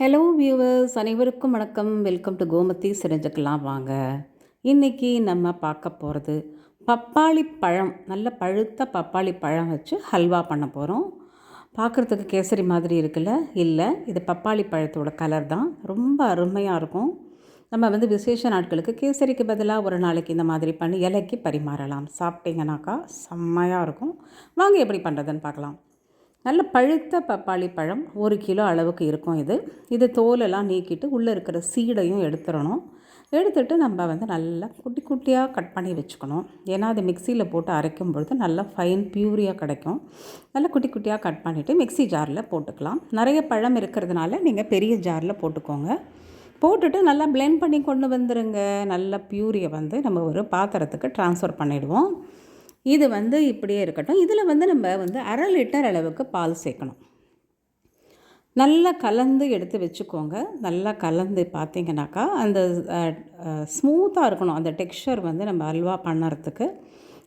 Hello viewers அனைவருக்கும் வணக்கம். Welcome to Gomathi சிறஞ்சுக்கலாம் வாங்க. இன்றைக்கி நம்ம பார்க்க போகிறது பப்பாளி பழம் நல்ல பழுத்த பப்பாளி பழம் வச்சு ஹல்வா பண்ண போகிறோம் பார்க்குறதுக்கு கேசரி மாதிரி இருக்குல்ல? இல்லை இது பப்பாளி பழத்தோட கலர் தான். ரொம்ப அருமையாக இருக்கும். நம்ம வந்து விசேஷ நாட்களுக்கு கேசரிக்கு பதிலாக ஒரு நாளைக்கு இந்த மாதிரி பண்ணி இலைக்கு பரிமாறலாம். சாப்பிட்டீங்கனாக்கா செம்மையாக இருக்கும். வாங்க எப்படி பண்ணுறதுன்னு பார்க்கலாம். நல்ல பழுத்த பப்பாளி பழம் ஒரு கிலோ அளவுக்கு இருக்கும் இது. இது தோலெல்லாம் நீக்கிட்டு உள்ளே இருக்கிற சீடையும் எடுத்துடணும். எடுத்துகிட்டு நம்ம வந்து நல்லா குட்டி குட்டியாக கட் பண்ணி வச்சுக்கணும். ஏன்னா அது மிக்சியில் போட்டு அரைக்கும் பொழுது நல்லா ஃபைன் பியூரியாக கிடைக்கும். நல்லா குட்டி குட்டியாக கட் பண்ணிவிட்டு மிக்சி ஜாரில் போட்டுக்கலாம். நிறைய பழம் இருக்கிறதுனால நீங்கள் பெரிய ஜாரில் போட்டுக்கோங்க. போட்டுட்டு நல்லா பிளெண்ட் பண்ணி கொண்டு வந்துடுங்க நல்ல பியூரியை வந்து நம்ம ஒரு பாத்திரத்துக்கு ட்ரான்ஸ்ஃபர் பண்ணிவிடுவோம் இது வந்து இப்படியே இருக்கட்டும். இதில் வந்து நம்ம வந்து அரை லிட்டர் அளவுக்கு பால் சேர்க்கணும். நல்லா கலந்து எடுத்து வச்சுக்கோங்க. நல்லா கலந்து பார்த்தீங்கன்னாக்கா அந்த ஸ்மூத்தாக இருக்கணும். அந்த டெக்ஸ்சர் வந்து நம்ம அல்வா பண்ணுறதுக்கு.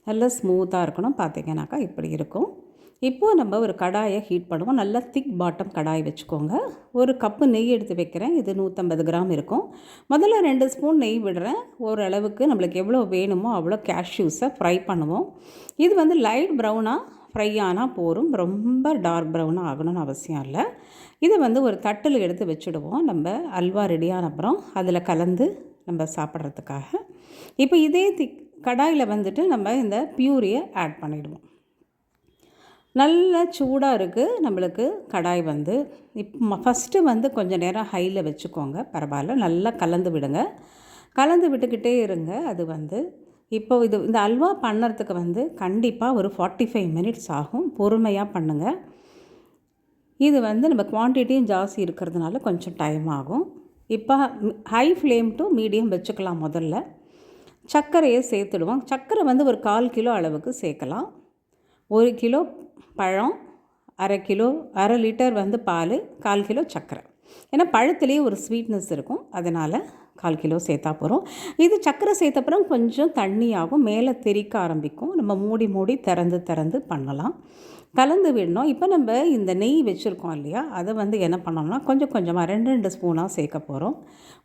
நல்லா ஸ்மூத்தாக இருக்கணும். பார்த்தீங்கன்னாக்கா இப்படி இருக்கும். இப்போது நம்ம ஒரு கடாயை ஹீட் பண்ணுவோம். நல்லா திக் பாட்டம் கடாய் வச்சுக்கோங்க. ஒரு கப்பு நெய் எடுத்து வைக்கிறேன். இது நூற்றம்பது கிராம் இருக்கும். முதல்ல ரெண்டு ஸ்பூன் நெய் விடுறேன். ஓரளவுக்கு நம்மளுக்கு எவ்வளோ வேணுமோ அவ்வளோ கேஷ்யூஸை ஃப்ரை பண்ணுவோம். இது வந்து லைட் ப்ரௌனாக ஃப்ரை ஆனால் போரும் ரொம்ப டார்க் ப்ரௌனாக ஆகணும்னு அவசியம் இல்லை. இதை வந்து ஒரு தட்டில் எடுத்து வச்சுடுவோம். நம்ம அல்வா ரெடியான அப்புறம் அதில் கலந்து நம்ம சாப்பிட்றதுக்காக. இப்போ இதே திக் கடாயில் வந்துட்டு நம்ம இந்த பியூரியை ஆட் பண்ணிவிடுவோம் நல்லா சூடாக இருக்குது நம்மளுக்கு கடாய் வந்து இப் ஃபஸ்ட்டு வந்து கொஞ்சம் நேரம் ஹையில் வச்சுக்கோங்க. பரவாயில்ல. நல்லா கலந்து விடுங்க. கலந்து விட்டுக்கிட்டே இருங்க. அது வந்து இப்போ இது இந்த அல்வா பண்ணுறதுக்கு வந்து கண்டிப்பாக ஒரு ஃபார்ட்டி ஃபைவ் மினிட்ஸ் ஆகும். பொறுமையாக பண்ணுங்கள் இது வந்து நம்ம குவான்டிட்டியும் ஜாஸ்தி இருக்கிறதுனால கொஞ்சம் டைம் ஆகும். இப்போ ஹை ஃப்ளேம் டு மீடியம் வச்சுக்கலாம் முதல்ல. சர்க்கரையை சேர்த்துடுவோம். சர்க்கரை வந்து ஒரு கால் கிலோ அளவுக்கு சேர்க்கலாம். ஒரு கிலோ பழம் அரை கிலோ அரை லிட்டர் வந்து பால் கால் கிலோ சர்க்கரை ஏன்னா பழத்துலேயே ஒரு ஸ்வீட்னஸ் இருக்கும். அதனால் கால் கிலோ சேர்த்தா போகிறோம் இது சர்க்கரை சேர்த்தப்புறம் கொஞ்சம் தண்ணியாகும். மேலே தெறிக்க ஆரம்பிக்கும். நம்ம மூடி மூடி திறந்து திறந்து பண்ணலாம். கலந்து விடணும். இப்போ நம்ம இந்த நெய் வச்சுருக்கோம் இல்லையா? அதை வந்து என்ன பண்ணோம்னா கொஞ்சம் கொஞ்சமாக ரெண்டு ரெண்டு ஸ்பூனாக சேர்க்க போகிறோம்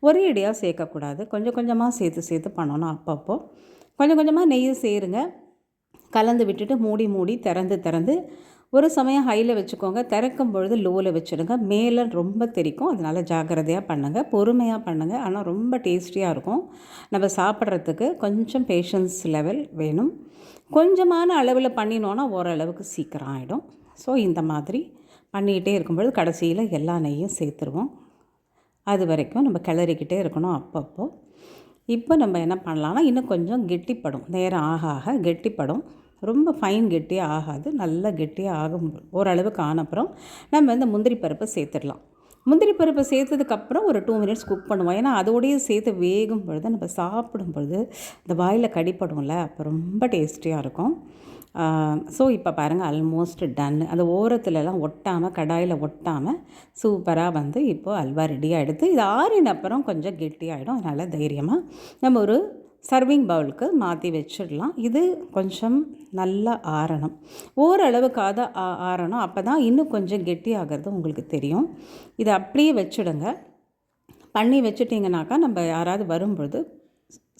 ஒரே இடையாக சேர்க்கக்கூடாது. கொஞ்சம் கொஞ்சமாக சேர்த்து சேர்த்து பண்ணணும் அப்பப்போ. கொஞ்சம் கொஞ்சமாக நெய்யை சேருங்க. கலந்து விட்டுட்டு மூடி மூடி திறந்து திறந்து ஒரு சமயம் ஹையில் வச்சுக்கோங்க. திறக்கும் பொழுது லோவில் வச்சுடுங்க. மேலே ரொம்ப தெரிக்கும். அதனால் ஜாக்கிரதையாக பண்ணுங்கள் பொறுமையாக பண்ணுங்கள் ஆனால் ரொம்ப டேஸ்டியாக இருக்கும். நம்ம சாப்பிட்றதுக்கு கொஞ்சம் பேஷன்ஸ் லெவல் வேணும். கொஞ்சமான அளவில் பண்ணினோன்னா ஓரளவுக்கு சீக்கிரம் ஆகிடும் ஸோ இந்த மாதிரி பண்ணிக்கிட்டே இருக்கும்பொழுது கடைசியில் எல்லா நெய்யும் சேர்த்துருவோம். அது வரைக்கும் நம்ம கிளறிக்கிட்டே இருக்கணும் அப்பப்போ. இப்போ நம்ம என்ன பண்ணலாம்னா இன்னும் கொஞ்சம் கெட்டிப்படும். நேரம் ஆக ஆக கெட்டிப்படும். ரொம்ப ஃபைன் கெட்டியாக ஆகாது நல்லா கெட்டியாக ஆகும் ஓரளவுக்கு ஆனப்புறம் நம்ம இந்த முந்திரி பருப்பை சேர்த்துடலாம். முந்திரி பருப்பை சேர்த்ததுக்கப்புறம் ஒரு டூ மினிட்ஸ் குக் பண்ணுவோம். ஏன்னா அதோடய சேர்த்து வேகும் பொழுது நம்ம சாப்பிடும் பொழுது இந்த வாயில் கடிப்படும்ல அப்போ ரொம்ப டேஸ்டியாக இருக்கும். ஸோ இப்போ பாருங்கள் ஆல்மோஸ்ட் டன் அந்த ஓரத்துலலாம் ஒட்டாமல் கடாயில் ஒட்டாமல் சூப்பராக வந்து இப்போது அல்வா ரெடியாக எடுத்து இது ஆறின அப்புறம் கொஞ்சம் கெட்டியாகிடும் அதனால் தைரியமாக நம்ம ஒரு சர்விங் பவுலுக்கு மாற்றி வச்சிடலாம். இது கொஞ்சம் நல்லா ஆறணும். ஓரளவுக்காக ஆறணும். அப்போ தான் இன்னும் கொஞ்சம் கெட்டி ஆகிறது உங்களுக்கு தெரியும். இதை அப்படியே வச்சுடுங்க. பண்ணி வச்சுட்டிங்கனாக்கா நம்ம யாராவது வரும்பொழுது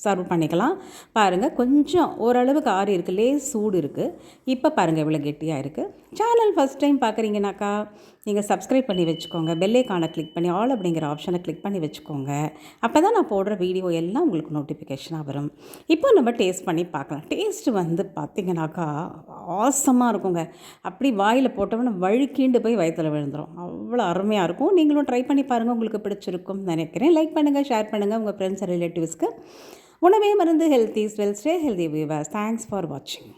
சர்வ் பண்ணிக்கலாம். பாருங்கள் கொஞ்சம் ஓரளவுக்கு ஆறு இருக்குது லேஸ் சூடு இருக்குது இப்போ பாருங்கள் இவ்வளோ கெட்டியாக இருக்குது சேனல் ஃபஸ்ட் டைம் பார்க்குறீங்கனாக்கா நீங்கள் சப்ஸ்கிரைப் பண்ணி வச்சுக்கோங்க. பெல்லைக்கான கிளிக் பண்ணி ஆல் அப்படிங்கிற ஆப்ஷனை கிளிக் பண்ணி வச்சுக்கோங்க. அப்போ தான் நான் போடுற வீடியோ எல்லாம் உங்களுக்கு நோட்டிஃபிகேஷனாக வரும். இப்போ நம்ம டேஸ்ட் பண்ணி பார்க்கலாம். டேஸ்ட் வந்து பார்த்திங்கனாக்கா ஆசமாக இருக்குங்க. அப்படி வாயில் போட்டவொன்னே வழுக்கீண்டு போய் வயத்தில் விழுந்துடும் அவ்வளோ அருமையாக இருக்கும். நீங்களும் ட்ரை பண்ணி பாருங்கள் உங்களுக்கு பிடிச்சிருக்கும் நினைக்கிறேன். லைக் பண்ணுங்கள் ஷேர் பண்ணுங்கள் உங்கள் ஃப்ரெண்ட்ஸ் ரிலேட்டிவ்ஸ்க்கு உணவே மருந்து healthy well stay healthy viewers thanks for வாட்சிங்